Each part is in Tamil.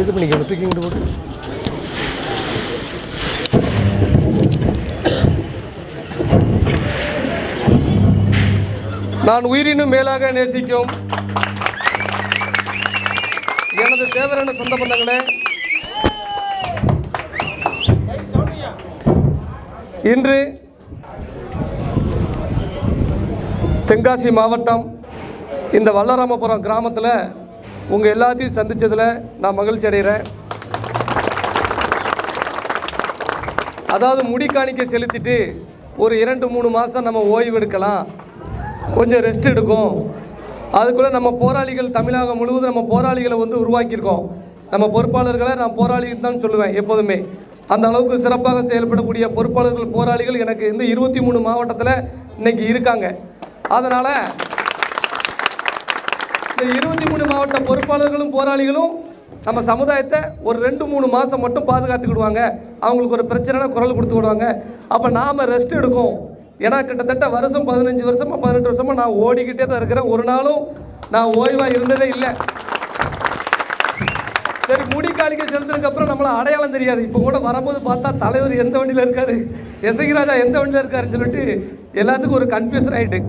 இது பண்ணிக்கணும் தூக்கி இங்கிட்டு போட்டு நான் உயிரினும் மேலாக நேசிக்கும் எனது தேவரான சொந்த பந்தங்களே. இன்று தென்காசி மாவட்டம் இந்த வல்லராமபுரம் கிராமத்தில் உங்கள் எல்லாத்தையும் சந்தித்ததில் நான் மகிழ்ச்சி அடைகிறேன். அதாவது முடி காணிக்க செலுத்திட்டு ஒரு இரண்டு மூணு மாதம் நம்ம ஓய்வு எடுக்கலாம். கொஞ்சம் ரெஸ்ட் எடுக்கும். அதுக்குள்ளே நம்ம போராளிகள் தமிழகம் முழுவதும் நம்ம போராளிகளை வந்து உருவாக்கியிருக்கோம். நம்ம பொறுப்பாளர்களை நான் போராளி தான் சொல்லுவேன் எப்போதுமே. அந்த அளவுக்கு சிறப்பாக செயல்படக்கூடிய பொறுப்பாளர்கள் போராளிகள் எனக்கு இந்த இருபத்தி மூணு மாவட்டத்தில் இன்றைக்கி இருக்காங்க. அதனால் இந்த இருபத்தி மூணு மாவட்ட பொறுப்பாளர்களும் போராளிகளும் நம்ம சமுதாயத்தை ஒரு ரெண்டு மூணு மாதம் மட்டும் பாதுகாத்துக்கிடுவாங்க. அவங்களுக்கு ஒரு பிரச்சனைனா குரல் கொடுத்து விடுவாங்க. அப்போ நாம் ரெஸ்ட் எடுக்கும். ஏன்னா கிட்டத்தட்ட வருஷம் பதினஞ்சு வருஷமாக பதினெட்டு வருஷமாக நான் ஓடிக்கிட்டே தான் இருக்கிறேன். ஒரு நாளும் நான் ஓய்வாக இருந்ததே இல்லை. சரி முடி காணிக்கை செலுத்தினதுக்கு அடையாளம் தெரியாது. இப்போ கூட வரும்போது பார்த்தா தலைவர் எந்த வண்டியில் இருக்காரு? எசகிராஜா எந்த வண்டியில் இருக்காருன்னு சொல்லிட்டு எல்லாத்துக்கும் ஒரு கன்ஃபியூஷன் ஆகிட்டு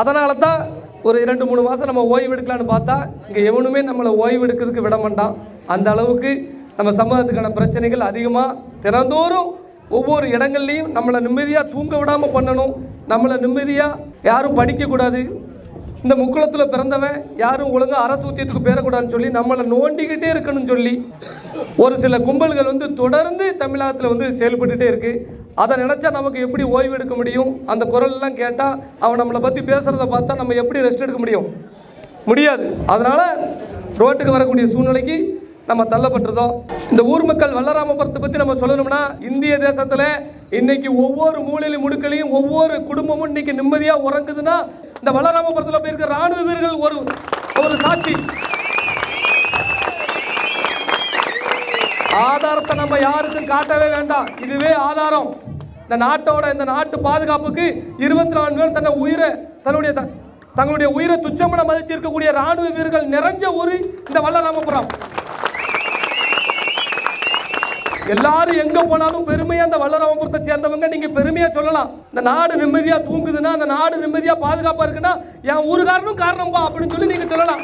அதனால தான் ஒரு இரண்டு மூணு மாதம் நம்ம ஓய்வு எடுக்கலான்னு பார்த்தா இங்கே எவனுமே நம்மளை ஓய்வு எடுக்கிறதுக்கு விட மாட்டான். அந்த அளவுக்கு நம்ம சமூகத்துக்கான பிரச்சனைகள் அதிகமாக தினந்தோறும் ஒவ்வொரு இடங்கள்லையும் நம்மளை நிம்மதியாக தூங்க விடாமல் பண்ணணும். நம்மளை நிம்மதியாக யாரும் படிக்கக்கூடாது. இந்த முக்குளத்தில் பிறந்தவன் யாரும் ஒழுங்கா அரசு ஊத்தியத்துக்கு பேரக்கூடாதுன்னு சொல்லி நம்மளை நோண்டிக்கிட்டே இருக்கணும்னு சொல்லி ஒரு சில கும்பல்கள் வந்து தொடர்ந்து தமிழகத்தில் வந்து செயல்பட்டுட்டே இருக்கு. அதை நினச்சா நமக்கு எப்படி ஓய்வு எடுக்க முடியும்? அந்த குரல்லாம் கேட்டால் அவன் நம்மளை பற்றி பேசுகிறத பார்த்தா நம்ம எப்படி ரெஸ்ட் எடுக்க முடியும்? முடியாது. அதனால் ரோட்டுக்கு வரக்கூடிய சூழ்நிலைக்கு நம்ம தள்ளப்பட்டிருந்தோம். இந்த ஊர் மக்கள் வல்லராமபுரத்தை பற்றி நம்ம சொல்லணும்னா இந்திய தேசத்தில் இன்னைக்கு ஒவ்வொரு மூலையிலும் முடுக்கலையும் ஒவ்வொரு குடும்பமும் இன்னைக்கு நிம்மதியாக உறங்குதுன்னா இந்த வல்லராமபுரத்தில் போயிருக்க ராணுவ வீரர்கள் ஒரு ஒரு சாட்சி. ஆதாரத்தை நம்ம யாருக்கும் காட்டவே வேண்டாம். இதுவே ஆதாரம். இந்த நாட்டோட இந்த நாட்டு பாதுகாப்புக்கு இருபத்தி நாலு பேர் தன்னை உயிரை தன்னுடைய த- தங்களுடைய உயிரை துச்சமென மதிச்சிருக்கக்கூடிய ராணுவ வீரர்கள் நிறைஞ்ச ஊர் இந்த வல்லராமபுரம். எல்லாரும் எங்க போனாலும் பெருமையா அந்த வல்லராமபுரத்தை சேர்ந்தவங்க நீங்க பெருமையா சொல்லலாம். இந்த நாடு நிம்மதியா தூங்குதுன்னா அந்த நாடு நிம்மதியா பாதுகாப்பா இருக்குன்னா என் ஊருக்காரனும் காரணம்பா அப்படின்னு சொல்லி நீங்க சொல்லலாம்.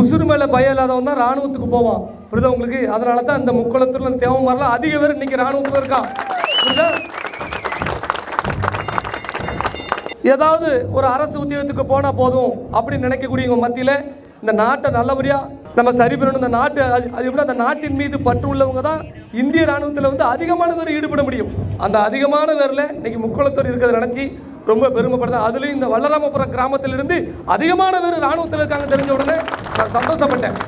உசுறு மேல பயம் இல்லாதவன் தான் ராணுவத்துக்கு போவான். புரியுதா உங்களுக்கு அதனால தான் இந்த முக்குளத்தூர்ல தேவம் தேவமாரில் அதிக பேர் இன்னைக்கு ராணுவத்தில் இருக்கான். புரியுதா ஏதாவது ஒரு அரசு உத்தியோகத்துக்கு போனால் போதும் அப்படின்னு நினைக்கக்கூடியவங்க மத்தியில் இந்த நாட்டை நல்லபடியாக நம்ம சரி பண்ணணும். இந்த நாட்டு அது அது எப்படி அந்த நாட்டின் மீது பற்று உள்ளவங்க தான் இந்திய ராணுவத்தில் வந்து அதிகமான பேர் ஈடுபட முடியும். அந்த அதிகமான பேரில் இன்னைக்கு முக்குளத்தூர் இருக்கிறத நினச்சி ரொம்ப பெருமைப்படுறேன். அதுலேயும் இந்த வல்லராமபுரம் கிராமத்திலிருந்து அதிகமான பேர் ராணுவத்தில் இருக்காங்க தெரிஞ்ச உடனே நான் சந்தோஷப்பட்டேன்.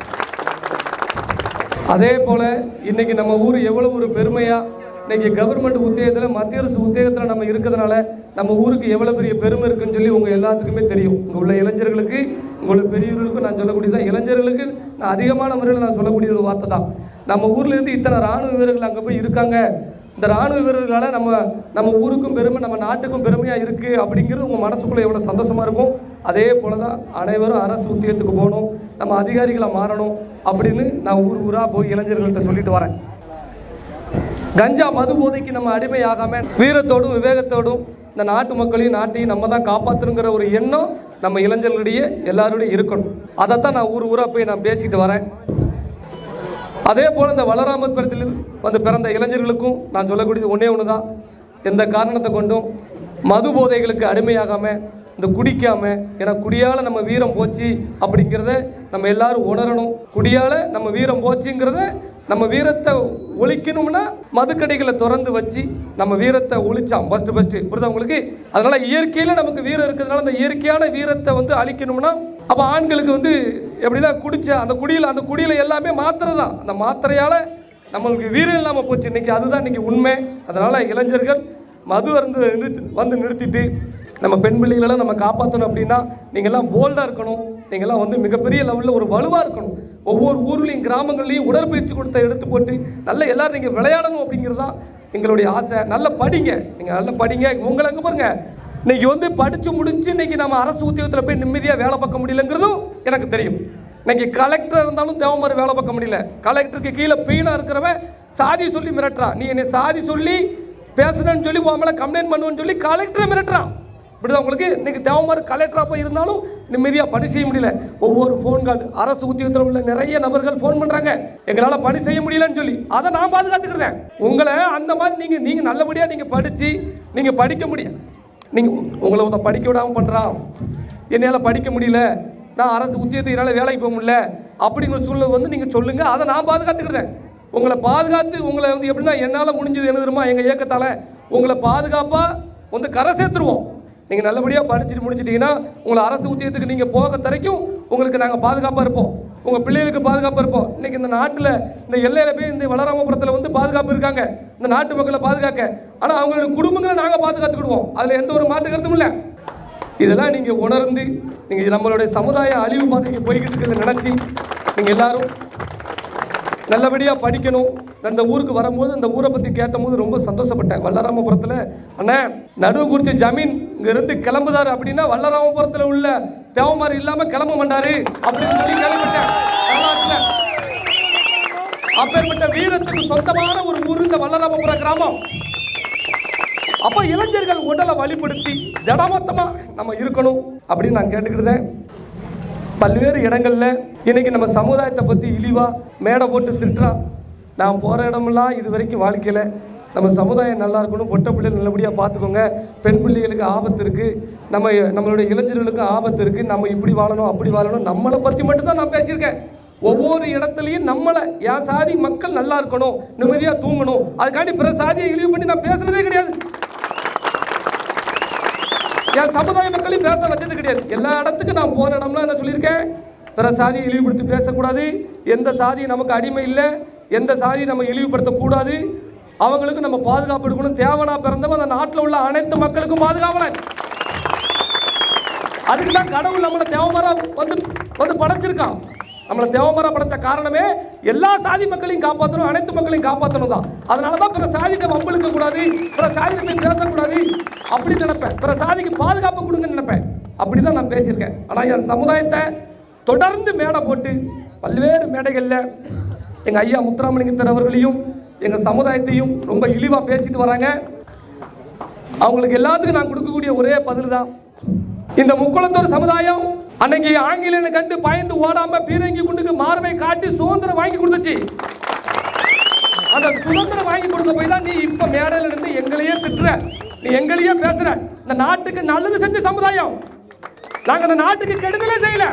அதே போல் இன்றைக்கி நம்ம ஊர் எவ்வளோ ஒரு பெருமையாக இன்னைக்கு கவர்மெண்ட் உத்தியோகத்தில் மத்திய அரசு உத்தியோகத்தில் நம்ம இருக்கிறதுனால நம்ம ஊருக்கு எவ்வளோ பெரிய பெருமை இருக்குன்னு சொல்லி உங்கள் எல்லாத்துக்குமே தெரியும். இங்கே உள்ள இளைஞர்களுக்கு உங்களோட பெரியவர்களுக்கும் நான் சொல்லக்கூடியதான் இளைஞர்களுக்கு நான் அதிகமான முறையில் நான் சொல்லக்கூடிய ஒரு வார்த்தை தான். நம்ம ஊர்லேருந்து இத்தனை ராணுவ வீரர்கள் அங்கே போய் இருக்காங்க. இந்த ராணுவ வீரர்களால் நம்ம நம்ம ஊருக்கும் பெருமை நம்ம நாட்டுக்கும் பெருமையாக இருக்குது அப்படிங்கிறது உங்கள் மனசுக்குள்ளே எவ்வளோ சந்தோஷமாக இருக்கும். அதே போல தான் அனைவரும் அரசு உத்தியோகத்துக்கு போகணும். நம்ம அதிகாரிகளை மாறணும் அப்படின்னு நான் ஊர் ஊராக போய் இளைஞர்கள்ட்ட சொல்லிட்டு வரேன். கஞ்சா மது போதைக்கு நம்ம அடிமையாகாம வீரத்தோடும் விவேகத்தோடும் இந்த நாட்டு மக்களையும் நாட்டையும் நம்ம தான் காப்பாற்றணுங்கிற ஒரு எண்ணம் நம்ம இளைஞர்களிடையே எல்லாரோடையும் இருக்கணும். அதைத்தான் நான் ஊர் ஊராக போய் நான் பேசிட்டு வரேன். அதே போல் இந்த வளராமத்புரத்தில் வந்து பிறந்த இளைஞர்களுக்கும் நான் சொல்லக்கூடியது ஒன்றே ஒன்று தான் எந்த காரணத்தை கொண்டும் மது போதைகளுக்கு அடிமையாகாமல் இந்த குடிக்காமல் ஏன்னா குடியால் நம்ம வீரம் போச்சு அப்படிங்கிறத நம்ம எல்லாரும் உணரணும். குடியால் நம்ம வீரம் போச்சுங்கிறத நம்ம வீரத்தை ஒழிக்கணும்னா மதுக்கடைகளை திறந்து வச்சு நம்ம வீரத்தை ஒழிச்சான் ஃபஸ்ட்டு ஃபஸ்ட்டு புரியுதா உங்களுக்கு? அதனால் இயற்கையில் நமக்கு வீரம் இருக்கிறதுனால அந்த இயற்கையான வீரத்தை வந்து அழிக்கணும்னா அப்போ ஆண்களுக்கு வந்து எப்படின்னா குடிச்ச அந்த குடியில் அந்த குடியில் எல்லாமே மாத்திரை தான். அந்த மாத்திரையால் நம்மளுக்கு வீரம் இல்லாமல் போச்சு. இன்னைக்கு அதுதான் இன்றைக்கி உண்மை. அதனால் இளைஞர்கள் மது அருந்து நிறுத்தி வந்து நிறுத்திட்டு நம்ம பெண் பிள்ளைகளெல்லாம் நம்ம காப்பாற்றணும் அப்படின்னா நீங்கள்லாம் போல்டாக இருக்கணும். நீங்கள்லாம் வந்து மிகப்பெரிய லெவலில் ஒரு வலுவாக இருக்கணும். ஒவ்வொரு ஊர்லேயும் கிராமங்கள்லேயும் உடற்பயிற்சி கொடுத்த எடுத்து போட்டு நல்ல எல்லோரும் நீங்கள் விளையாடணும் அப்படிங்கிறது தான் எங்களுடைய ஆசை. நல்லா படிங்க. நீங்கள் நல்லா படிங்க. உங்களை அங்கே பாருங்கள் இன்றைக்கி வந்து படித்து முடிச்சு இன்னைக்கு நம்ம அரசு உத்தியோகத்தில் போய் நிம்மதியாக வேலை பார்க்க முடியலங்கிறதும் எனக்கு தெரியும். இன்றைக்கி கலெக்டர் இருந்தாலும் தேவமாரி வேலை பார்க்க முடியல. கலெக்டருக்கு கீழே பீனாக இருக்கிறவன் சாதி சொல்லி மிரட்டுறான். நீ என்னை சாதி சொல்லி பேசுனேன்னு சொல்லி உன் மேலே கம்ப்ளைண்ட் பண்ணுவேன்னு சொல்லி கலெக்டரை மிரட்டுறான். இப்படிதான் உங்களுக்கு இன்னைக்கு தேவமாரி கலெக்டராக போய் இருந்தாலும் நிம்மதியாக பணி செய்ய முடியல. ஒவ்வொரு ஃபோன் கால் அரசு உத்தியோகத்தில் உள்ள நிறைய நபர்கள் ஃபோன் பண்ணுறாங்க எங்களால் பணி செய்ய முடியலன்னு சொல்லி. அதை நான் பாதுகாத்துக்கிட்டேன் உங்களை அந்த மாதிரி நீங்கள் நீங்கள் நல்லபடியாக நீங்கள் படித்து நீங்கள் படிக்க முடியும் நீங்கள் உங்களை ஒருத்தன் படிக்க விடாமல் பண்ணுறான் என்னால் படிக்க முடியல. நான் அரசு உத்தியோகத்தை என்னால் வேலைக்கு போக முடியல. அப்படிங்கிற சூழ்நிலை வந்து நீங்கள் சொல்லுங்கள் அதை நான் பாதுகாத்துக்கிட்டேன் உங்களை பாதுகாத்து உங்களை வந்து எப்படின்னா என்னால் முடிஞ்சது என்ன தெரியுமா? எங்கள் இயக்கத்தால் உங்களை பாதுகாப்பாக வந்து கரை சேர்த்துருவோம். நீங்கள் நல்லபடியாக படிச்சுட்டு முடிச்சிட்டிங்கன்னா உங்களை அரசு ஊதியத்துக்கு நீங்கள் போக தரைக்கும் உங்களுக்கு நாங்கள் பாதுகாப்பாக இருப்போம். உங்கள் பிள்ளைகளுக்கு பாதுகாப்பாக இருப்போம். இன்னைக்கு இந்த நாட்டில் இந்த எல்லையில் போய் இந்த வளராமபுரத்தில் வந்து பாதுகாப்பு இருக்காங்க. இந்த நாட்டு மக்களை பாதுகாக்க. ஆனால் அவங்களோட குடும்பங்களை நாங்கள் பாதுகாத்துக்கிடுவோம். அதில் எந்த ஒரு மாற்று கருத்தும் இல்லை. இதெல்லாம் நீங்கள் உணர்ந்து நீங்கள் நம்மளுடைய சமுதாய அழிவு பாதைக்கு போய்கிட்டு இருக்கிறத நினச்சி நீங்கள் எல்லாரும் நல்லபடியாக படிக்கணும். அந்த இந்த ஊருக்கு வரும்போது அந்த ஊரை பற்றி கேட்டபோது ரொம்ப சந்தோஷப்பட்டேன். வல்லராமபுரத்தில் அண்ணே நடுவு குறித்த ஜமீன் இங்கிருந்து கிளம்புதாரு அப்படின்னா வல்லராமபுரத்தில் உள்ள தேவமாரி இல்லாமல் கிளம்ப மாட்டாரு அப்படின்னு சொல்லி கேள்விப்பட்டேன். வரலாற்றுல. அப்பேற்பட்ட வீரத்துக்கு சொந்தமான ஒரு ஊர் இந்த வல்லராமபுர கிராமம். அப்போ இளைஞர்கள் உடலை வழிபடுத்தி ஜடமொத்தமாக நம்ம இருக்கணும் அப்படின்னு நான் கேட்டுக்கிட்டேன் பல்வேறு இடங்கள்ல இன்னைக்கு நம்ம சமுதாயத்தை பற்றி இழிவாக மேடை போட்டு திட்டுறான் நான் போகிற இடமெல்லாம் இது வரைக்கும் வாழ்க்கையில் நம்ம சமுதாயம் நல்லா இருக்கணும் பொட்ட பிள்ளைகள் நல்லபடியாக பார்த்துக்கோங்க. பெண் பிள்ளைகளுக்கு ஆபத்து இருக்குது நம்ம நம்மளுடைய இளைஞர்களுக்கு ஆபத்து இருக்குது நம்ம இப்படி வாழணும் அப்படி வாழணும். நம்மளை பற்றி மட்டும்தான் நான் பேசியிருக்கேன். ஒவ்வொரு இடத்துலையும் நம்மளை என் சாதி மக்கள் நல்லா இருக்கணும் நிம்மதியாக தூங்கணும். அதுக்காண்டி பிற சாதியை இழிவு பண்ணி நான் பேசுறதே கிடையாது. என் சமுதாய மக்களையும் பேச வச்சது கிடையாது. எல்லா இடத்துக்கும் நான் போன இடம்லாம் என்ன சொல்லியிருக்கேன்? பிற சாதியை இழிவுபடுத்தி பேசக்கூடாது. எந்த சாதியும் நமக்கு அடிமை இல்லை. எந்த சாதியை நம்ம இழிவுபடுத்தக்கூடாது. அவங்களுக்கு நம்ம பாதுகாப்பு எடுக்கணும். தேவனா பிறந்தவன் அந்த நாட்டில் உள்ள அனைத்து மக்களுக்கும் பாதுகாவலன். அதுக்கு தான் கடவுள் நம்மளை தேவமரா வந்து வந்து படைச்சிருக்கான். நம்மளை தேவமரா படைச்ச காரணமே எல்லா சாதி மக்களையும் காப்பாற்றணும் அனைத்து மக்களையும் காப்பாற்றணும் தான். அதனால தான் பிற சாதிகிட்ட வம்பளுக்க கூடாது பிற சாதிகிட்ட போய் பேசக்கூடாது அப்படின்னு நினைப்பேன். பிற சாதிக்கு பாதுகாப்பு கொடுங்கன்னு நினைப்பேன். அப்படி தான் நான் பேசியிருக்கேன். ஆனால் என் சமுதாயத்தை தொடர்ந்து மேடை போட்டு பல்வேறு மேடைகளில் எங்கள் ஐயா முத்துராமலிங்கத்தர் அவர்களையும் எங்கள் சமுதாயத்தையும் ரொம்ப இழிவாக பேசிட்டு வராங்க. அவங்களுக்கு எல்லாத்துக்கும் நான் கொடுக்கக்கூடிய ஒரே பதில் தான் இந்த முக்குளத்தோர் சமுதாயம் அன்னைக்கு ஆங்கிலேயனை கண்டு பயந்து ஓடாம பீரங்கி குண்டுக்கு மார்பை காட்டி சுதந்திரம் வாங்கி கொடுத்துச்சு. அந்த சுதந்திரம் வாங்கி கொடுத்த போய் தான் நீ இப்ப மேடையில இருந்து எங்களையே திட்டுற. நீ எங்களையே பேசுற. இந்த நாட்டுக்கு நல்லது செஞ்ச சமுதாயம். நாங்க இந்த நாட்டுக்கு கெடுதலே செய்யல.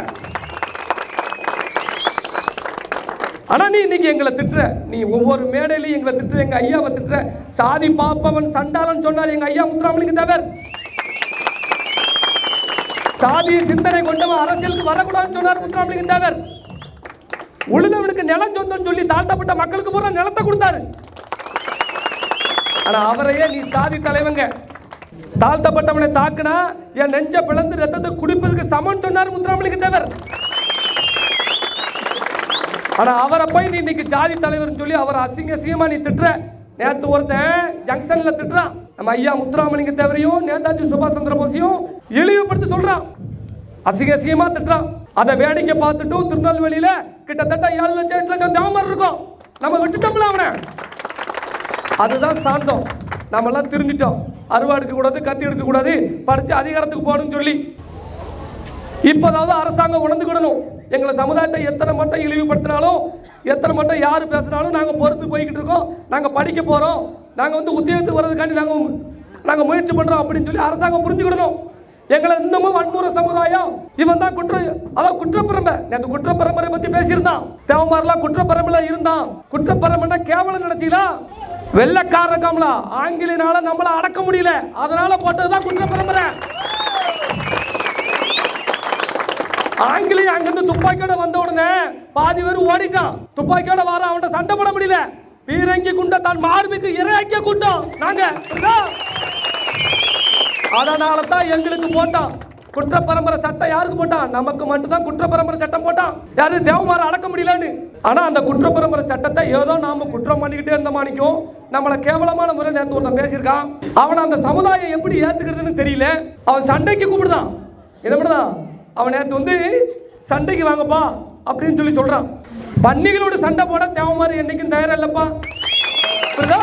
ஆனா நீ இன்னைக்கு எங்களை திட்டுற. நீ ஒவ்வொரு மேடையிலையும் எங்களை திட்டுற. எங்க ஐயாவை திட்டுற. சாதி பாப்பவன் சண்டாளன் சொன்னார் எங்க ஐயா முத்துராமலிங்க தேவர். சாதிய சிந்தனை கொண்டவன் அரசியலுக்கு வரக்கூடாதுன்னு சொன்னார் முத்துராமலிங்க தேவர். உழுதவனுக்கு நிலம் சொந்தம் சொல்லி தாழ்த்தப்பட்ட மக்களுக்கு பூரா நிலத்தை கொடுத்தாரு. ஆனா அவரையே நீ சாதி தலைவங்க? தாழ்த்தப்பட்டவனை தாக்குனா என் நெஞ்ச பிளந்து ரத்தத்தை குடிப்பதுக்கு சமன் சொன்னார் முத்துராமலிங்க தேவர். ஆனால் அவரை போய் நீ இன்னைக்கு ஜாதி தலைவர்னு சொல்லி அவர் அசிங்க அசிங்கமா நீ திட்டுற. நேற்று ஒருத்தன் ஜங்ஷன்ல திட்டுறான். நம்ம ஐயா முத்துராமலிங்க தேவரையும் நேதாஜி சுபாஷ் சந்திர போஸையும் இழிவுபடுத்தி சொல்றான். அசிங்க சீமா திட்டுறான். அதை வேடிக்கை பார்த்துட்டும் திருநெல்வேலியில கிட்டத்தட்ட ஏழு லட்சம் எட்டு லட்சம் தேவமர் இருக்கும். நம்ம விட்டுட்டோம்ல அவனை. அதுதான் சாந்தம். நம்மெல்லாம் திருந்திட்டோம். அருவா எடுக்கக்கூடாது கத்தி எடுக்கக்கூடாது படிச்சு அதிகாரத்துக்கு போகணும்னு சொல்லி. இப்போதாவது அரசாங்கம் உணர்ந்துக்கிடணும். எங்களை சமுதாயத்தை எத்தனை மட்டும் இழிவுபடுத்தினாலும் எத்தனை மட்டும் யார் பேசினாலும் நாங்கள் பொறுத்து போய்கிட்டு இருக்கோம். நாங்கள் படிக்க போகிறோம் நாங்கள் வந்து உத்தியோகத்துக்கு வர்றதுக்காண்டி நாங்கள் நாங்கள் முயற்சி பண்ணுறோம் அப்படின்னு சொல்லி அரசாங்கம் புரிஞ்சுக்கிடணும். எங்களை இன்னமும் வன்முறை சமுதாயம் இவன் தான் குற்ற அதான் குற்றப்பரம்பை நேற்று குற்றப்பரம்பரை பத்தி பேசியிருந்தான். தேவமாரெல்லாம் குற்றப்பரம்புல இருந்தான். குற்றப்பரம்புனா கேவலம் நினைச்சீங்களா? வெள்ளக்காரக்காமலா ஆங்கிலினால நம்மள அடக்க முடியல. அதனால போட்டதுதான் குற்றப்பரம்பரை ஆங்கிலேய அங்கிருந்து துப்பாக்கியோட வந்த உடனே பாதி பேர் ஓடிட்டான். துப்பாக்கியோட வர அவன்கிட்ட சண்டை போட முடியல. பீரங்கி குண்ட தான் மார்புக்கு இறையாக்கிய கூட்டம் நாங்க அதனால தான் எங்களுக்கு போட்டான். குற்ற பரம்பரை சட்டம் யாருக்கு போட்டான்? நமக்கு மட்டும்தான் குற்ற பரம்பரை சட்டம் போட்டான். யாரு தேவமார அடக்க முடியலன்னு. ஆனா அந்த குற்ற பரம்பரை சட்டத்தை ஏதோ நாம குற்றம் பண்ணிக்கிட்டே இருந்த மாணிக்கும் நம்மள கேவலமான முறை நேற்று ஒருத்தன் பேசியிருக்கான். அவனை அந்த சமுதாயம் எப்படி ஏத்துக்கிறதுன்னு தெரியல. அவன் சண்டைக்கு கூப்பிடுதான். என்ன பண்ணுதான் அவன் நேற்று வந்து சண்டைக்கு வாங்கப்பா அப்படின்னு சொல்லி சொல்கிறான் பன்னிகளோட சண்டை போட தேவமாரி என்றைக்கும் தயாரா இல்லைப்பா புரியுதா?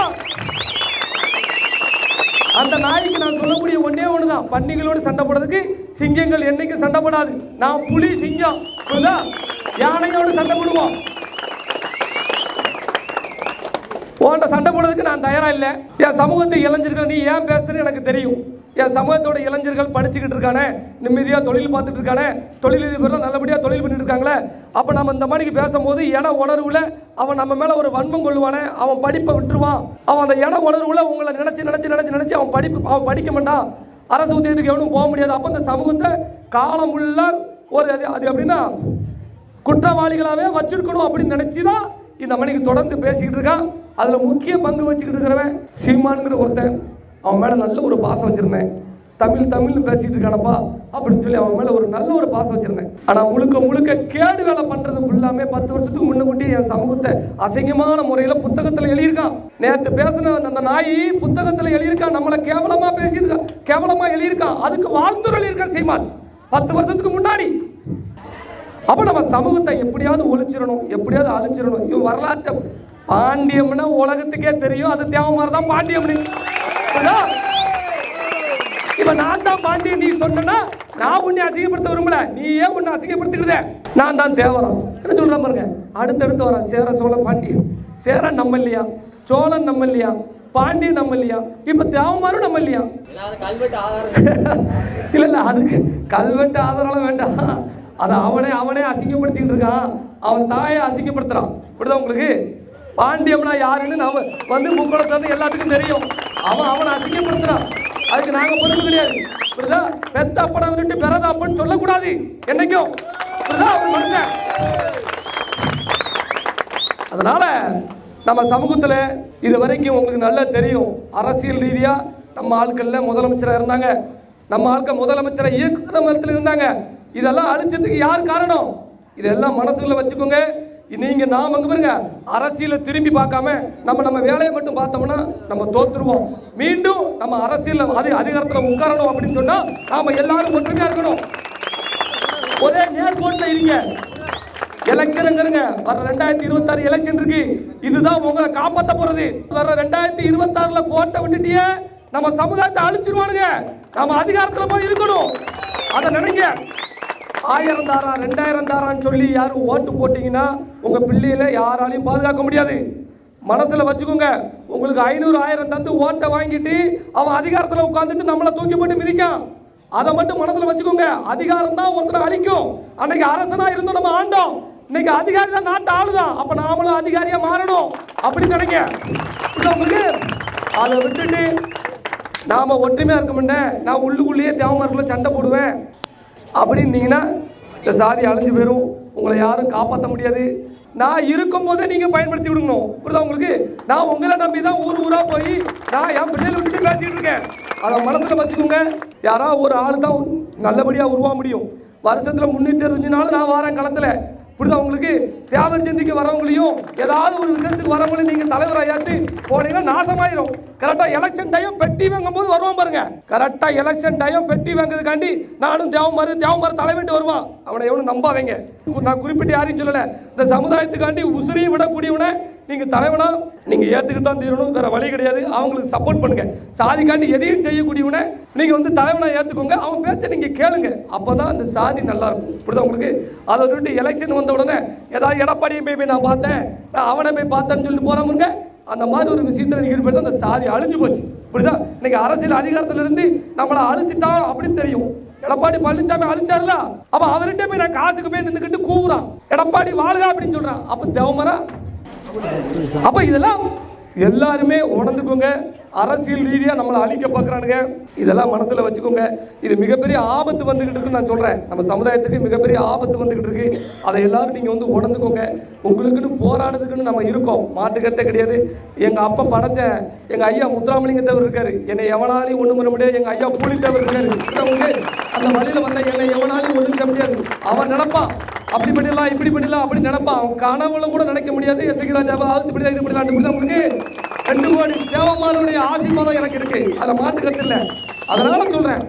அந்த நாய்க்கு நான் சொல்லக்கூடிய ஒன்றே ஒன்று தான் பன்னிகளோடு சண்டை போடுறதுக்கு சிங்கங்கள் என்றைக்கும் சண்டை போடாது. நான் புலி சிங்கம். புரியுதா? யானையோடு சண்டை போடுவோம். உன்கிட்ட சண்டை போடுறதுக்கு நான் தயாராக இல்லை. என் சமூகத்தை இளைஞர்கள் நீ ஏன் பேசுறேன்னு எனக்கு தெரியும். என் சமூகத்தோட இளைஞர்கள் படிச்சுக்கிட்டு இருக்கானே நிம்மதியாக தொழில் பார்த்துட்டு இருக்கானே தொழிலதிபர்லாம் நல்லபடியாக தொழில் பண்ணிட்டு இருக்காங்களே அப்போ நம்ம இந்த மாதிரிக்கு பேசும்போது இட உணர்வுல அவன் நம்ம மேலே ஒரு வன்மம் கொள்ளுவானே அவன் படிப்பை விட்டுருவான். அவன் அந்த இட உணர்வுல உங்களை நினச்சி நினச்சி நினச்சி நினச்சி அவன் படிப்பு அவன் படிக்க மாட்டான். அரசு உத்தியத்துக்கு எவனும் போக முடியாது. அப்போ இந்த சமூகத்தை காலம் உள்ள ஒரு அது அது எப்படின்னா குற்றவாளிகளாகவே வச்சிருக்கணும் அப்படின்னு நினச்சி தான் இந்த மணிக்கு தொடர்ந்து பேசிக்கிட்டு இருக்கான். அதில் முக்கிய பங்கு வச்சுக்கிட்டு இருக்கிறவன் சீமானுங்கிற ஒருத்தன். அவன் மேலே நல்ல ஒரு பாசம் வச்சுருந்தேன். தமிழ் தமிழ்னு பேசிட்டு இருக்கானப்பா அப்படின்னு சொல்லி அவன் மேலே ஒரு நல்ல ஒரு பாசம் வச்சுருந்தேன். ஆனால் முழுக்க முழுக்க கேடு வேலை பண்ணுறது ஃபுல்லாமே பத்து வருஷத்துக்கு முன்னக்கூட்டி என் சமூகத்தை அசிங்கமான முறையில் புத்தகத்தில் எழுதியிருக்கான். நேற்று பேசின அந்த நாய் புத்தகத்தில் எழுதியிருக்கான் நம்மளை கேவலமாக பேசியிருக்கான் கேவலமாக எழுதியிருக்கான். அதுக்கு வாழ்த்துறை எழுதியிருக்கான் சீமான். பத்து வருஷத்துக்கு முன்னாடி. அப்போ நம்ம சமூகத்தை எப்படியாவது ஒழிச்சிடணும் எப்படியாவது அழிச்சிடணும். இவன் வரலாற்றை பாண்டியம்னா உலகத்துக்கே தெரியும் அது தேவமாரி தான் பாண்டியம்னு. இப்ப நான் தான் பாண்டியன் நீ சொன்னா நான் உன்னை அசிங்கப்படுத்த விரும்பல. நீ ஏன் உன்னை அசிங்கப்படுத்திக்கிறத நான் தான் தேவரம். என்ன சொல்றேன் பாருங்க. அடுத்தடுத்து வரான். சேர சோழ பாண்டியன். சேரன் நம்ம இல்லையா? சோழன் நம்ம இல்லையா? பாண்டியன் நம்ம இல்லையா? இப்ப தேவமாரும் நம்ம இல்லையா? கல்வெட்டு ஆதாரம் இல்ல இல்ல அதுக்கு கல்வெட்டு ஆதாரம் வேண்டாம். அதை அவனே அவனே அசிங்கப்படுத்திட்டு இருக்கான். அவன் தாயை அசிங்கப்படுத்துறான். இப்படிதான் உங்களுக்கு? பாண்டியம்னா யாருன்னு நாம வந்து முக்குளத்துல எல்லாத்துக்கும் தெரியும். அவன் அவனை அசிங்கப்படுத்துறான். அதுக்கு நாங்க பொறுப்பு கிடையாது. புரியுதா? பெத்த அப்பனை விட்டு பிறத அப்பன்னு சொல்லக்கூடாது. என்னைக்கும். புரியுதா? அவன் மனுஷன். அதனால நம்ம சமூகத்தில் இது வரைக்கும் உங்களுக்கு நல்லா தெரியும். அரசியல் ரீதியாக நம்ம ஆட்களில் முதலமைச்சராக இருந்தாங்க. நம்ம ஆட்கள் முதலமைச்சரை இயக்குற மரத்தில் இருந்தாங்க. இதெல்லாம் அழிச்சதுக்கு யார் காரணம்? இதெல்லாம் மனசுக்குள்ள வச்சுக்கோங்க. நீங்க நாம் அங்க பாருங்க அரசியலை திரும்பி பார்க்காம நம்ம நம்ம வேலையை மட்டும் பார்த்தோம்னா நம்ம தோத்துருவோம். மீண்டும் நம்ம அரசியல் அது அதிகாரத்தில் உட்காரணும் அப்படின்னு சொன்னா நாம எல்லாரும் ஒற்றுமையா இருக்கணும். ஒரே நேர்கோட்டில் இருங்க. எலெக்ஷனுங்கிறங்க வர ரெண்டாயிரத்தி இருபத்தாறு எலெக்ஷன் இருக்கு. இதுதான் உங்களை காப்பாற்ற போறது. வர ரெண்டாயிரத்தி இருபத்தாறுல கோட்டை விட்டுட்டியே நம்ம சமுதாயத்தை அழிச்சிருவானுங்க. நம்ம அதிகாரத்தில் போய் இருக்கணும். அதை நினைங்க. ஆயிரம் தாரா ரெண்டாயிரம் தாரான்னு சொல்லி யாரும் ஓட்டு போட்டிங்கன்னா உங்கள் பிள்ளையில யாராலையும் பாதுகாக்க முடியாது. மனசில் வச்சுக்கோங்க உங்களுக்கு ஐநூறு ஆயிரம் தந்து ஓட்டை வாங்கிட்டு அவன் அதிகாரத்தில் உட்காந்துட்டு நம்மளை தூக்கி போட்டு மிதிக்கான். அதை மட்டும் மனசில் வச்சுக்கோங்க அதிகாரம் தான் ஒருத்தனை அழிக்கும். அன்னைக்கு அரசனாக இருந்தோம் நம்ம ஆண்டோம். இன்னைக்கு அதிகாரி தான் நாட்டு ஆளுதான். அப்போ நாமளும் அதிகாரியாக மாறணும். அப்படின்னு நினைக்க உங்களுக்கு அதை விட்டுட்டு நாம ஒற்றுமையா இருக்க மாட்டேன் நான் உள்ளுக்குள்ளேயே தேவமார்களை சண்டை போடுவேன். அப்படின்னீங்கன்னா இந்த சாதி அழிஞ்சு போயிடும் உங்களை யாரும் காப்பாற்ற முடியாது. நான் இருக்கும்போதே நீங்கள் பயன்படுத்தி விடுங்கணும். புரியுதா உங்களுக்கு? நான் உங்களை நம்பி தான் ஊர் ஊராக போய் நான் என் பிள்ளைகளை விட்டுட்டு பேசிகிட்டு இருக்கேன். அதை மனசில் வச்சுக்கோங்க. யாராவது ஒரு ஆள் தான் நல்லபடியாக உருவா முடியும். வருஷத்தில் முன்னூற்றி அறுபஞ்சு நாள் நான் வாரேன் களத்தில். புரியுதா உங்களுக்கு? தேவர் ஜெயந்திக்கு வரவங்களையும் ஏதாவது ஒரு விஷயத்துக்கு வரவங்களையும் நீங்க தலைவராக ஏற்று போனீங்கன்னா நாசமாயிரும். கரெக்டா எலெக்ஷன் டைம் பெட்டி வாங்கும் போது வருவான் பாருங்க. கரெக்டா எலெக்ஷன் டைம் பெட்டி வாங்குறதுக்காண்டி நானும் தேவமாறு தேவமாறு தலைவன்ட்டு வருவான். அவனை எவனும் நம்பாதீங்க. நான் குறிப்பிட்டு யாரையும் சொல்லல. இந்த சமுதாயத்துக்காண்டி உசுரையும் விடக்கூடியவனை நீங்கள் தலைவனா நீங்கள் ஏற்றுக்கிட்டு தான் தீரணும் வேற வழி கிடையாது. அவங்களுக்கு சப்போர்ட் பண்ணுங்க. காட்டி எதையும் செய்யக்கூடியவனே நீங்கள் வந்து தலைவனாக ஏற்றுக்கோங்க அவன் பேச்சை நீங்கள் கேளுங்க. அப்பதான் அந்த சாதி நல்லா இருக்கும். உங்களுக்கு? அதை விட்டு எலெக்ஷன் வந்த உடனே ஏதாவது எடப்பாடியை போய் போய் நான் பார்த்தேன். நான் அவனை போய் பார்த்தேன்னு சொல்லிட்டு போகிறாமுங்க அந்த மாதிரி ஒரு விஷயத்தில் நீங்கள் ஈடுபட்டு அந்த சாதி அழிஞ்சு போச்சு. இப்படிதான் இன்னைக்கு அரசியல் அதிகாரத்திலிருந்து நம்மளை அழிச்சிட்டான் அப்படின்னு தெரியும். எடப்பாடி பழனிசாமி அழிச்சாருல? அப்ப அவர்கிட்ட போய் நான் காசுக்கு போய் நின்றுக்கிட்டு கூவுறான். எடப்பாடி வாழ்க அப்படின்னு சொல்றான். அப்ப தேவமரா அப்போ இதெல்லாம் எல்லாருமே உணர்ந்துக்கோங்க. அரசியல் ரீதியாக நம்மளை அழிக்க பார்க்குறானுங்க. இதெல்லாம் மனசில் வச்சுக்கோங்க. இது மிகப்பெரிய ஆபத்து வந்துக்கிட்டு இருக்குன்னு நான் சொல்கிறேன் நம்ம சமுதாயத்துக்கு மிகப்பெரிய ஆபத்து வந்துக்கிட்டு இருக்கு. அதை எல்லாரும் நீங்கள் வந்து உணர்ந்துக்கோங்க. உங்களுக்குன்னு போராடுறதுக்குன்னு நம்ம இருக்கோம். மாட்டுக்கிறதே கிடையாது. எங்கள் அப்பா படைச்சேன். எங்கள் ஐயா முத்துராமலிங்க தேவர் என்னை எவனாலையும் ஒன்றும் பண்ண முடியாது. எங்கள் ஐயா பூலி தேவர் இருக்காரு அந்த வழியில் வந்த என்னை எவனாலையும் ஒன்றும் முடியாது. அவன் நினைப்பான் அப்படி பண்ணிடலாம் இப்படி பண்ணிடலாம் அப்படி நினைப்பான் அவன் கனவுல கூட நினைக்க முடியாது. எசகி ராஜாவை ஆழ்த்து பண்ணி இது பண்ணலாம் பண்ணி உங்களுக்கு ரெண்டு கோடி தேவமானுடைய ஆசீர்வாதம் எனக்கு இருக்கு. அதில் மாட்டு கருத்து இல்லை. அதனால சொல்றேன்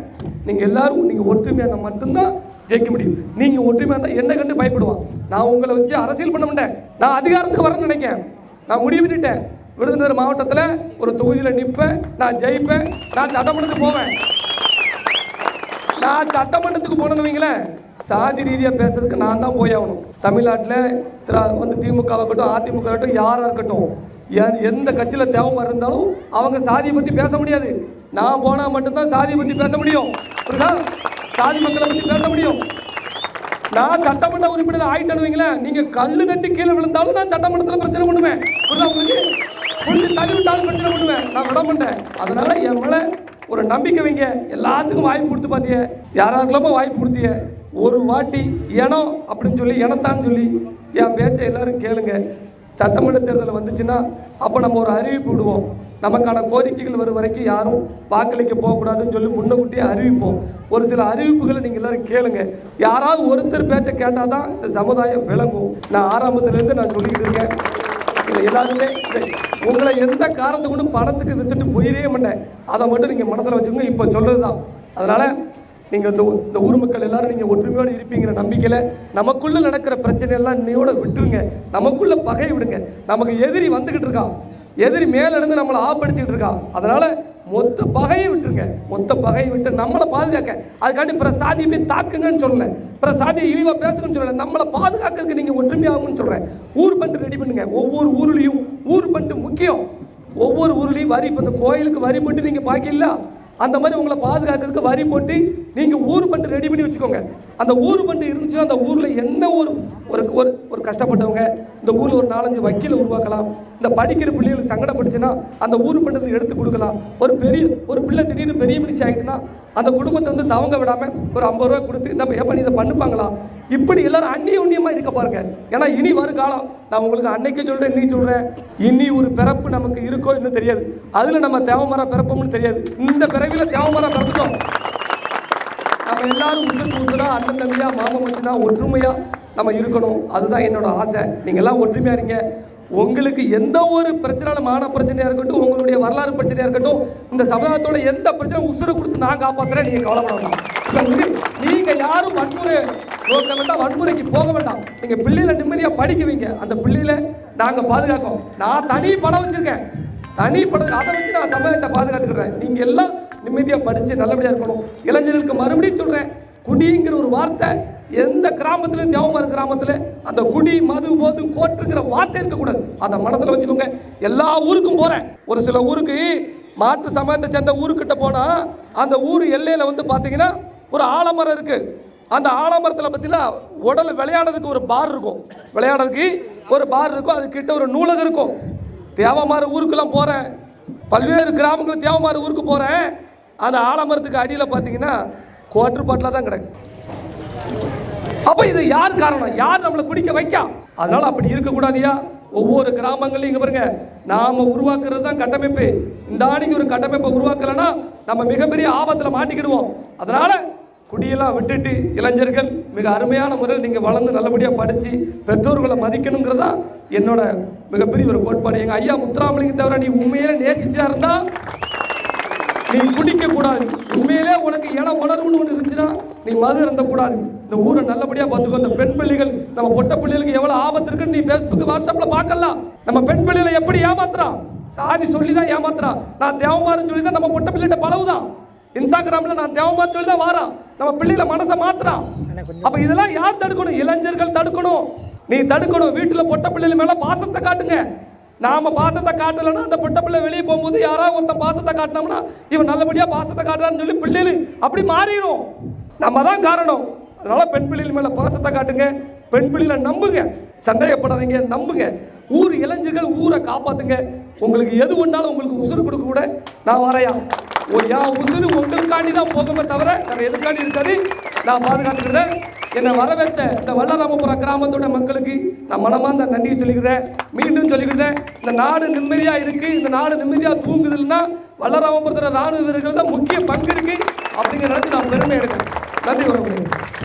நீங்க எல்லாரும் நீங்க ஒற்றுமையாக இருந்தால் மட்டும்தான் ஜெயிக்க முடியும். நீங்க ஒற்றுமையாக இருந்தால் என்ன கண்டு பயப்படுவான். நான் உங்களை வச்சு அரசியல் பண்ண மாட்டேன். நான் அதிகாரத்துக்கு வரேன்னு நினைக்கிறேன் நான் முடிவு பண்ணிட்டேன் விருதுநகர் மாவட்டத்தில் ஒரு தொகுதியில் நிற்பேன் நான் ஜெயிப்பேன். நான் சட்டமன்றத்துக்கு போவேன். நான் சட்டமன்றத்துக்கு போனேன்னு வைங்களேன். சாதி ரீதியாக பேசுறதுக்கு நான் தான் போய் ஆகணும். தமிழ்நாட்டில் திரா வந்து திமுக இருக்கட்டும் அதிமுக இருக்கட்டும் யாராக இருக்கட்டும் எந்த கட்சியில் தேவமாக இருந்தாலும் அவங்க சாதியை பற்றி பேச முடியாது. நான் போனால் மட்டும்தான் சாதியை பற்றி பேச முடியும். புரியுதா? சாதி மக்களை பற்றி பேச முடியும். நான் சட்டமன்ற உறுப்பினர் ஆயிட்டேன்னு வைங்களேன். கல் தட்டி கீழே விழுந்தாலும் நான் சட்டமன்றத்தில் பிரச்சனை பண்ணுவேன். புரியுதா உங்களுக்கு? கொஞ்சம் தள்ளி விட்டாலும் பிரச்சனை பண்ணுவேன். நான் விட மாட்டேன். அதனால் என் மேல ஒரு நம்பிக்கை வைங்க. எல்லாத்துக்கும் வாய்ப்பு கொடுத்து பாத்திய. யாராருக்கெல்லாமோ வாய்ப்பு கொடுத்திய. ஒரு வாட்டி இனம் அப்படின்னு சொல்லி இனத்தான்னு சொல்லி என் பேச்சை எல்லாரும் கேளுங்க. சட்டமன்ற தேர்தல் வந்துச்சுன்னா அப்போ நம்ம ஒரு அறிவிப்பு விடுவோம். நமக்கான கோரிக்கைகள் வரும் வரைக்கும் யாரும் வாக்களிக்க போகக்கூடாதுன்னு சொல்லி முன்னக்கூட்டியே அறிவிப்போம். ஒரு சில அறிவிப்புகளை நீங்கள் எல்லாரும் கேளுங்க. யாராவது ஒருத்தர் பேச்சை கேட்டால் தான் இந்த சமுதாயம் விளங்கும். நான் ஆரம்பத்துலேருந்து நான் சொல்லிக்கிட்டு இருக்கேன். எல்லாருமே உங்களை எந்த காரணத்தை கொண்டு பணத்துக்கு வித்துட்டு போயிடவே மாட்டேன். அதை மட்டும் நீங்கள் மனசில் வச்சுக்கோங்க. இப்போ சொல்கிறது தான் அதனால் நீங்கள் இந்த இந்த ஊர் மக்கள் எல்லாரும் நீங்கள் ஒற்றுமையோடு இருப்பீங்கிற நம்பிக்கையில் நமக்குள்ளே நடக்கிற பிரச்சனை எல்லாம் இன்னையோட விட்டுருங்க. நமக்குள்ளே பகை விடுங்க. நமக்கு எதிரி வந்துக்கிட்டு இருக்கான் எதிரி மேலேருந்து நம்மளை ஆப்படிச்சுட்டு இருக்கான் அதனால் மொத்த பகையை விட்டுருங்க. மொத்த பகையை விட்டு நம்மளை பாதுகாக்க. அதுக்காண்டி பிற சாதியை போய் தாக்குங்கன்னு சொல்லலை. பிற சாதியை இழிவா சொல்லலை. நம்மளை பாதுகாக்கிறதுக்கு நீங்கள் ஒற்றுமையாகும்னு சொல்கிறேன் ஊர் பண்டு ரெடி பண்ணுங்க. ஒவ்வொரு ஊர்லேயும் ஊர் பண்டு முக்கியம். ஒவ்வொரு ஊர்லேயும் வரி இப்போ இந்த கோயிலுக்கு வரி போட்டு நீங்கள் பாக்கல அந்த மாதிரி உங்களை பாதுகாக்கிறதுக்கு வரி போட்டு நீங்கள் ஊர் பண்டு ரெடி பண்ணி வச்சுக்கோங்க. அந்த ஊர் பண்டு இருந்துச்சுன்னா அந்த ஊரில் என்ன ஒரு ஒரு ஒரு ஒரு கஷ்டப்பட்டவங்க இந்த ஊரில் ஒரு நாலஞ்சு வக்கீலை உருவாக்கலாம். இந்த படிக்கிற பிள்ளைகளுக்கு சங்கடப்பட்டுச்சுன்னா அந்த ஊர் பண்டத்தை எடுத்து கொடுக்கலாம். ஒரு பெரிய ஒரு பிள்ளை திடீர்னு பெரிய மனுஷன் ஆகிட்டுனா அந்த குடும்பத்தை வந்து தவங்க விடாமல் ஒரு ஐம்பது ரூபா கொடுத்து இந்த ஏப்பா நீ இதை பண்ணுப்பாங்களா? இப்படி எல்லாரும் அந்நிய உண்ணியமாக இருக்க பாருங்க. ஏன்னா இனி வரும் காலம் நான் உங்களுக்கு அன்னைக்கு சொல்கிறேன் இன்னைக்கு சொல்கிறேன் இனி ஒரு பிறப்பு நமக்கு இருக்கோ இன்னும் தெரியாது. அதில் நம்ம தேவமரா பிறப்போம்னு தெரியாது. இந்த பிறவியில் தேவமரா பிறந்துட்டோம். நம்ம எல்லாரும் உசுர் பூசுனா அண்ணன் தம்பியாக மாமன் வச்சுனா ஒற்றுமையாக நம்ம இருக்கணும். அதுதான் என்னோட ஆசை. நீங்கள் எல்லாம் ஒற்றுமையாக இருங்க. உங்களுக்கு எந்த ஒரு பிரச்சனையாலும் மான பிரச்சனையாக இருக்கட்டும் உங்களுடைய வரலாறு பிரச்சனையாக இருக்கட்டும் இந்த சமுதாயத்தோட எந்த பிரச்சனை உசுரை கொடுத்து நான் காப்பாற்றுறேன் நீங்கள் கவலைப்பட வேண்டாம். யாரும் வன்முறை நோக்க வேண்டாம் வன்முறைக்கு போக வேண்டாம். நீங்கள் பிள்ளைகளை நிம்மதியாக படிக்க வைங்க அந்த பிள்ளைகளை நாங்கள் பாதுகாக்கோம். நான் தனி படம் வச்சிருக்கேன். தனி படம் அதை வச்சு நான் சமுதாயத்தை பாதுகாத்துக்கிறேன். நீங்கள் எல்லாம் நிம்மதியாக படித்து நல்லபடியாக இருக்கணும். இளைஞர்களுக்கு மறுபடியும் சொல்கிறேன் குடிங்கிற ஒரு வார்த்தை எந்த கிராமத்தில் தேவமாறு கிராமத்தில் அந்த குடி மது போது கோட்டுங்கிற வார்த்தை இருக்கக்கூடாது. அதை மனத்தில் வச்சுக்கோங்க. எல்லா ஊருக்கும் போகிறேன் ஒரு சில ஊருக்கு மாற்று சமயத்தை சேர்ந்த ஊருக்கிட்ட போனால் அந்த ஊர் எல்லையில் வந்து பார்த்தீங்கன்னா ஒரு ஆலமரம் இருக்குது அந்த ஆலமரத்தில் பார்த்தீங்கன்னா உடல் விளையாடுறதுக்கு ஒரு பார் இருக்கும். விளையாடுறதுக்கு ஒரு பார் இருக்கும். அதுக்கிட்ட ஒரு நூலகம் இருக்கும். தேவமாறு ஊருக்கெல்லாம் போகிறேன் பல்வேறு கிராமங்கள் தேவமாறு ஊருக்கு போகிறேன் அந்த ஆலமரத்துக்கு அடியில் பார்த்தீங்கன்னா குவார்டர் பாட்டில் தான் கிடக்கு. அப்போ இது யார் காரணம்? யார் நம்மளை குடிக்க வைக்கா? அதனால அப்படி இருக்கக்கூடாதியா? ஒவ்வொரு கிராமங்களையும் இங்கே பாருங்க நாம் உருவாக்குறது தான் கட்டமைப்பு. இந்த ஆணைக்கு ஒரு கட்டமைப்பை உருவாக்கலைன்னா நம்ம மிகப்பெரிய ஆபத்தில் மாட்டிக்கிடுவோம். அதனால குடியெல்லாம் விட்டுட்டு இளைஞர்கள் மிக அருமையான முறையில் நீங்கள் வளர்ந்து நல்லபடியாக படித்து பெற்றோர்களை மதிக்கணுங்கிறதா என்னோட மிகப்பெரிய ஒரு கோட்பாடு. எங்கள் ஐயா முத்துராமலிங்க தவிர நீ உண்மையிலே நேசிச்சா இருந்தால் நீ குடிக்கக்கூடாது. உண்மையிலே உனக்கு இன உணர்வுன்னு ஒன்று இருந்துச்சுன்னா நீ மது இருந்தக்கூடாது இந்த ஊரை நல்லபடியாக பார்த்துக்கோ. இந்த பெண் பிள்ளைகள் நம்ம பொட்ட பிள்ளைகளுக்கு எவ்வளோ ஆபத்து இருக்குன்னு நீ ஃபேஸ்புக் வாட்ஸ்அப்பில் பார்க்கலாம். நம்ம பெண் பிள்ளைகளை எப்படி ஏமாத்துறா? சாதி சொல்லி தான் ஏமாத்துறா. நான் தேவமாருன்னு சொல்லி தான் நம்ம பொட்ட பிள்ளைகிட்ட பழகுதான். இன்ஸ்டாகிராமில் நான் தேவமாரு சொல்லி தான் வாரான் நம்ம பிள்ளைகளை மனசை மாத்துறான் அப்போ இதெல்லாம் யார் தடுக்கணும்? இளைஞர்கள் தடுக்கணும். நீ தடுக்கணும். வீட்டில் பொட்ட பிள்ளைகள் மேலே பாசத்தை காட்டுங்க. நாம பாசத்தை காட்டலைன்னா அந்த பொட்ட பிள்ளை வெளியே போகும்போது யாராவது ஒருத்தன் பாசத்தை காட்டினோம்னா இவன் நல்லபடியாக பாசத்தை காட்டுறான்னு சொல்லி பிள்ளைகள் அப்படி மாறிடும் நம்ம தான் காரணம். அதனால் பெண் பிள்ளைகள் மேலே பாசத்தை காட்டுங்க. பெண் பிள்ளைகளை நம்புங்க. சந்தேகப்படாதீங்க நம்புங்க. ஊர் இளைஞர்கள் ஊரை காப்பாத்துங்க. உங்களுக்கு எது ஒன்றாலும் உங்களுக்கு உசுறு கொடுக்க கூட நான் வரையா. ஓ என் உசுறு உங்களுக்காண்டி தான் போகுமே தவிர வேறு எதுக்காண்டி இருக்காது. நான் பாதுகாத்துக்கிறேன். என்னை வரவேற்ற இந்த வல்லராமபுரம் கிராமத்தோட மக்களுக்கு நான் மனமார்ந்த நன்றியை சொல்லிக்கிறேன். மீண்டும் சொல்லிக்கிறேன். இந்த நாடு நிம்மதியாக இருக்குது இந்த நாடு நிம்மதியாக தூங்குதுன்னா வல்லராமபுரத்தில் ராணுவ வீரர்கள் தான் முக்கிய பங்கு இருக்குது அப்படிங்கிற நான் பெருமை எடுக்கிறேன். Sabe,